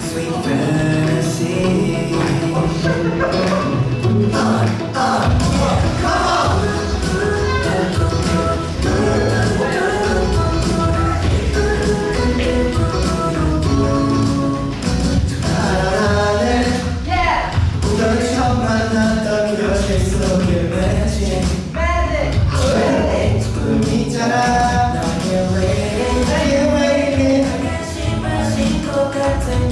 Sweet fantasy.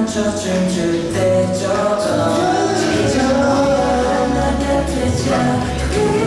난 초점 줄때 젖어 나 곁에 자. 그게